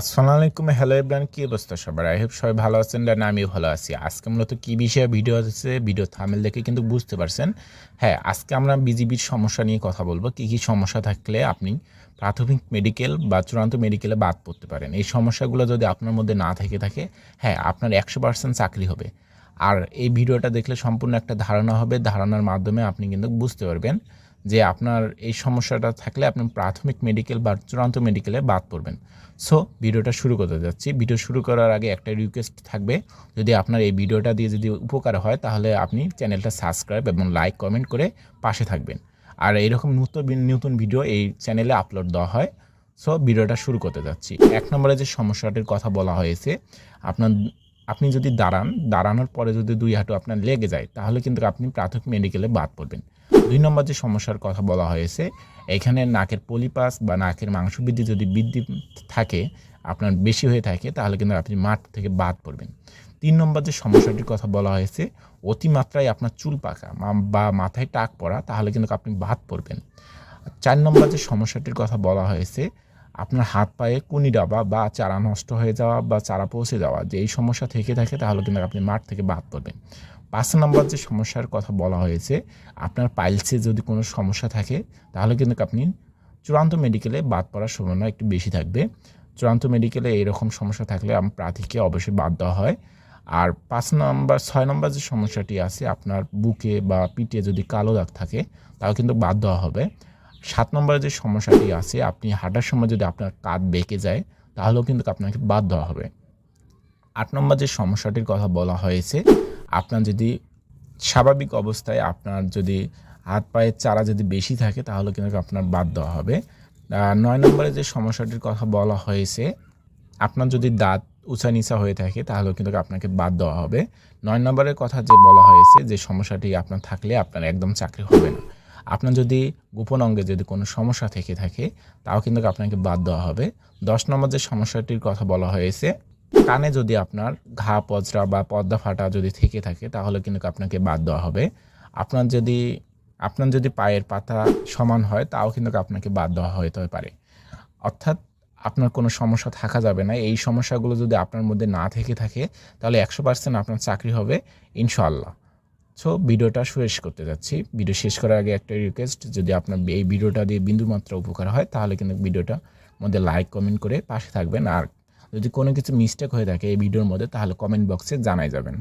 আসসালামু আলাইকুম, hello everyone, কি অবস্থা সবার? আই হোপ সবাই ভালো আছেন আর আমিও ভালো আছি। আজকে মূলত কী বিষয়ে ভিডিও হচ্ছে ভিডিও থামেল দেখে কিন্তু বুঝতে পারছেন। হ্যাঁ আজকে আমরা বিজিবির সমস্যা নিয়ে কথা বলব। কী কী সমস্যা থাকলে আপনি প্রাথমিক মেডিকেল বা চূড়ান্ত মেডিকেলে বাদ পড়তে পারেন। এই সমস্যাগুলো যদি আপনার মধ্যে না থেকে থাকে হ্যাঁ আপনার একশো পার্সেন্ট চাকরি হবে। আর এই ভিডিওটা দেখলে সম্পূর্ণ একটা ধারণা হবে। ধারণার মাধ্যমে আপনি কিন্তু বুঝতে পারবেন। যে আপনার এই সমস্যাটা থাকলে আপনি প্রাথমিক মেডিকেল বা চূড়ান্ত মেডিকেলে বাদ পড়বেন। সো ভিডিওটা শুরু করতে যাচ্ছি। ভিডিও শুরু করার আগে একটা রিকোয়েস্ট থাকবে। যদি আপনার এই ভিডিওটা দিয়ে যদি উপকার হয়, তাহলে আপনি চ্যানেলটা সাবস্ক্রাইব এবং লাইক কমেন্ট করে পাশে থাকবেন। আর এইরকম নতুন নতুন ভিডিও এই চ্যানেলে আপলোড দেওয়া হয়। সো ভিডিওটা শুরু করতে যাচ্ছি। এক নম্বরে যে সমস্যাটির কথা বলা হয়েছে, আপনার আপনি যদি দাঁড়ান, দাঁড়ানোর পরে যদি দুই হাঁটু আপনার লেগে যায়, তাহলে কিন্তু আপনি প্রাথমিক মেডিকেলে বাদ পড়বেন। দুই নম্বর যে সমস্যার কথা বলা হয়েছে, এখানে নাকের পলিপাস বা নাকের মাংস মাংসবৃদ্ধি যদি বৃদ্ধি থাকে, আপনার বেশি হয়ে থাকে, তাহলে কিন্তু আপনি মাঠ থেকে বাদ পড়বেন। তিন নম্বর যে সমস্যাটির কথা বলা হয়েছে, অতিমাত্রায় আপনার চুল পাকা বা মাথায় টাক পড়া, তাহলে কিন্তু আপনি বাদ পড়বেন। চার নম্বর যে সমস্যাটির কথা বলা হয়েছে আপনার হাত পায়ে কুনি ডাবা বা চারা নষ্ট হয়ে যাওয়া বা চারা পৌঁছে যাওয়া যে এই সমস্যা থেকে থাকে তাহলে কিন্তু আপনি মাঠ থেকে বাদ পড়বেন। পাঁচ নম্বর যে সমস্যার কথা বলা হয়েছে, আপনার পাইলসে যদি কোনো সমস্যা থাকে, তাহলে কিন্তু আপনি চূড়ান্ত মেডিকেলে বাদ পড়ার সম্ভাবনা একটু বেশি থাকবে। চূড়ান্ত মেডিকেলে এরকম সমস্যা থাকলে আমার প্রার্থীকে অবশ্যই বাদ দেওয়া হয়। আর পাঁচ নম্বর, ছয় নম্বর যে সমস্যাটি আছে, আপনার বুকে বা পিঠে যদি কালো দাগ থাকে, তাও কিন্তু বাদ দেওয়া হবে। সাত নম্বরে যে সমস্যাটি আছে, আপনি হাঁটার সময় যদি আপনার কাঁধ বেঁকে যায়, তাহলেও কিন্তু আপনাকে বাদ দেওয়া হবে। আট নম্বর যে সমস্যাটির কথা বলা হয়েছে, আপনার যদি স্বাভাবিক অবস্থায় আপনার যদি হাত পায়ের চারা যদি বেশি থাকে, তাহলে কিন্তু আপনার বাদ দেওয়া হবে। নয় নম্বরে যে সমস্যাটির কথা বলা হয়েছে, আপনার যদি দাঁত উঁচা নিচা হয়ে থাকে তাহলে কিন্তু আপনাকে বাদ দেওয়া হবে। নয় নম্বরের কথা যে বলা হয়েছে, যে সমস্যাটি আপনার থাকলে আপনার একদম চাকরি হবে না। আপনার যদি গোপন অঙ্গে যদি কোনো সমস্যা থেকে থাকে, তাও কিন্তু আপনাকে বাদ দেওয়া হবে। দশ নম্বর যে সমস্যাটির কথা বলা হয়েছে, কানে যদি আপনার ঘা, পচরা বা পর্দা ফাটা যদি থেকে থাকে, তাহলে কিন্তু আপনাকে বাদ দেওয়া হবে। আপনার যদি আপনার যদি পায়ের পাতা সমান হয়, তাও কিন্তু আপনাকে বাদ দেওয়া হতে পারে। অর্থাৎ আপনার কোনো সমস্যা থাকা যাবে না। এই সমস্যাগুলো যদি আপনার মধ্যে না থেকে থাকে, তাহলে একশো পার্সেন্ট আপনার চাকরি হবে, ইনশাআল্লাহ। সো ভিডিওটা শেষ করতে যাচ্ছি। ভিডিও শেষ করার আগে একটা রিকোয়েস্ট যদি আপনার এই ভিডিওটা দিয়ে বিন্দুমাত্র উপকার হয়, তাহলে কিন্তু ভিডিওটা মধ্যে লাইক কমেন্ট করে পাশে থাকবেন। আর যদি কোনো কিছু মিস্টেক হয়ে থাকে এই ভিডিওর মধ্যে, তাহলে কমেন্ট বক্সে জানাই যাবেন।